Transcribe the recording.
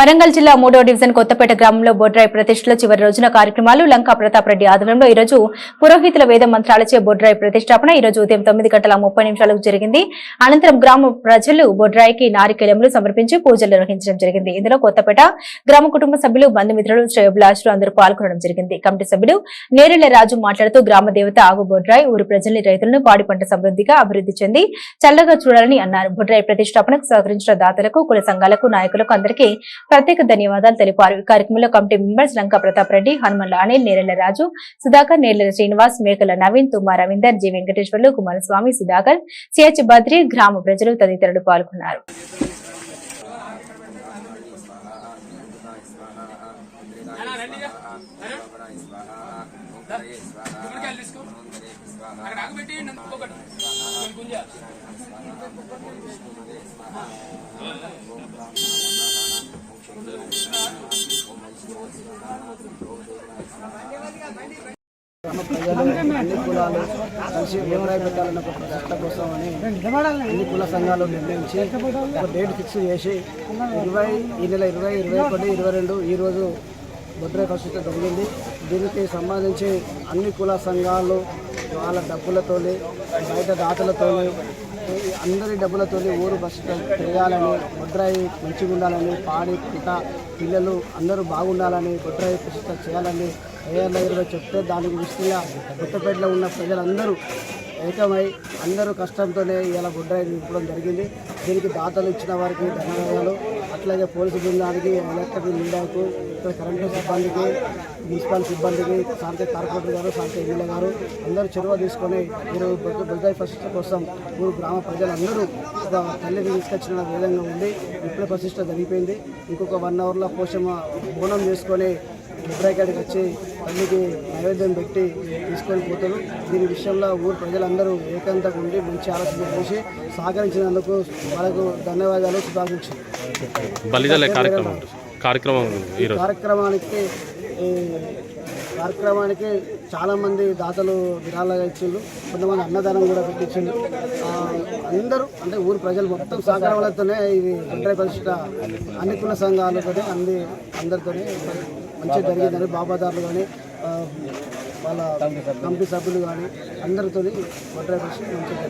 వరంగల్ జిల్లా మూడో డివిజన్ కొత్తపేట గ్రామంలో బొడ్రాయి ప్రతిష్టలో చివరి రోజున కార్యక్రమాలు లంకా ప్రతాప్ రెడ్డి ఆధ్వర్యంలో ఈ రోజు పురోహితుల వేద మంత్రాలచే బొడ్రాయి ప్రతిష్టాపన ఈ రోజు ఉదయం తొమ్మిది గంటల ముప్పై నిమిషాలకు జరిగింది. అనంతరం గ్రామ ప్రజలు బొడ్రాయికి నారికేలములు సమర్పించి పూజలు నిర్వహించడం జరిగింది. ఇందులో కొత్తపేట గ్రామ కుటుంబ సభ్యులు బంధుమిత్రులు శ్రేయభిలాషులు అందరూ పాల్గొనడం జరిగింది. కమిటీ సభ్యులు నేరెళ్ళ రాజు మాట్లాడుతూ గ్రామ దేవత ఆగు బొడ్రాయి ఊరు ప్రజల్ని రైతులను పాడి పంట సమృద్ధిగా అభివృద్ధి చెంది చల్లగా చూడాలని అన్నారు. బొడ్రాయి ప్రతిష్టాపనకు సహకరించిన దాతలకు కుల సంఘాలకు నాయకులకు అందరికీ ప్రత్యేక ధన్యవాదాలు తెలిపారు. ఈ కార్యక్రమంలో committee members Lanka Pratap Reddy Hanumanla Anil Nerella Raju Sudhakar Nerella Srinivas Mekala Naveen Thumma Ravinder G Venkateswarlu Kumaraswamy Sudhakar CH Badri గ్రామ ప్రజలు తదితరులు పాల్గొన్నారు. గ్రామ ప్రజలు అన్ని కులాలు కలిసి వ్యవసాయం పెట్టాలన్న ఒక ప్రతిష్ట కోసం అని అన్ని కుల సంఘాలు నిర్ణయించి ఒక డేట్ ఫిక్స్ చేసి ఇరవై ఈ నెల ఇరవై ఇరవై ఒకటి ఇరవై రెండు ఈరోజు భద్ర పరిస్థితి జరిగింది దీనికి సంబంధించి అన్ని కుల సంఘాలు వాళ్ళ డబ్బులతో బయట దాతలతో అందరి డబ్బులతో ఊరు బస్సు తిరగాలని బొడ్రాయి మంచిగా ఉండాలని పాడి పుట్ట పిల్లలు అందరూ బాగుండాలని బొడ్రాయి ప్రతిష్ట చేయాలని ఏఆర్ నగర్లో చెప్తే దానికి దృష్టిగా కొత్తపేటలో ఉన్న ప్రజలందరూ ఏకమై అందరూ కష్టంతోనే ఇలా బొడ్రాయి నింపడం జరిగింది. దీనికి దాతలు ఇచ్చిన వారికి ధన్యవాదాలు. అట్లాగే పోలీసు బృందానికి ఎలక్ట్రిక్ మీడియాకు ఇక్కడ కరెంటు సిబ్బందికి మున్సిపల్ సిబ్బందికి శాంతి కార్పొరేటర్ గారు శాంతి ఎమ్మెల్యే గారు అందరూ చొరవ తీసుకొని ఈరోజు బుద్ధాయి బొడ్డాయి కోసం ఊరు గ్రామ ప్రజలందరూ ఒక తల్లిని తీసుకొచ్చిన విధంగా ఉంది. ఇప్పుడే ప్రతిష్ట జరిగిపోయింది. ఇంకొక వన్ అవర్లో పోషమ బోనం చేసుకొని బొడ్రాయి కాడికి వచ్చి తల్లికి నైవేద్యం పెట్టి తీసుకొని పోతారు. దీని విషయంలో ఊరు ప్రజలందరూ ఏకాంతంగా ఉండి మంచి ఆలోచన చేసి సహకరించినందుకు వాళ్ళకు ధన్యవాదాలు శుభాకాంక్షలు. బలిదల కార్యక్రమం కార్యక్రమం ఈరోజు కార్యక్రమానికి కార్యక్రమానికి చాలామంది దాతలు విరాళాలు ఇచ్చిండ్రు. కొంతమంది అన్నదానం కూడా పెట్టించిండ్రు. అందరూ అంటే ఊరు ప్రజలు మొత్తం సహకారాలతోనే ఇది వెంటనే ప్రతిష్ట. అన్ని కుల సంఘాలతోనే అన్ని అందరితోనే మంచిగా జరిగిందని బాబాదారులు కానీ వాళ్ళ కమిటీ సభ్యులు కానీ అందరితో ఒంటరి మంచిగా జరిగింది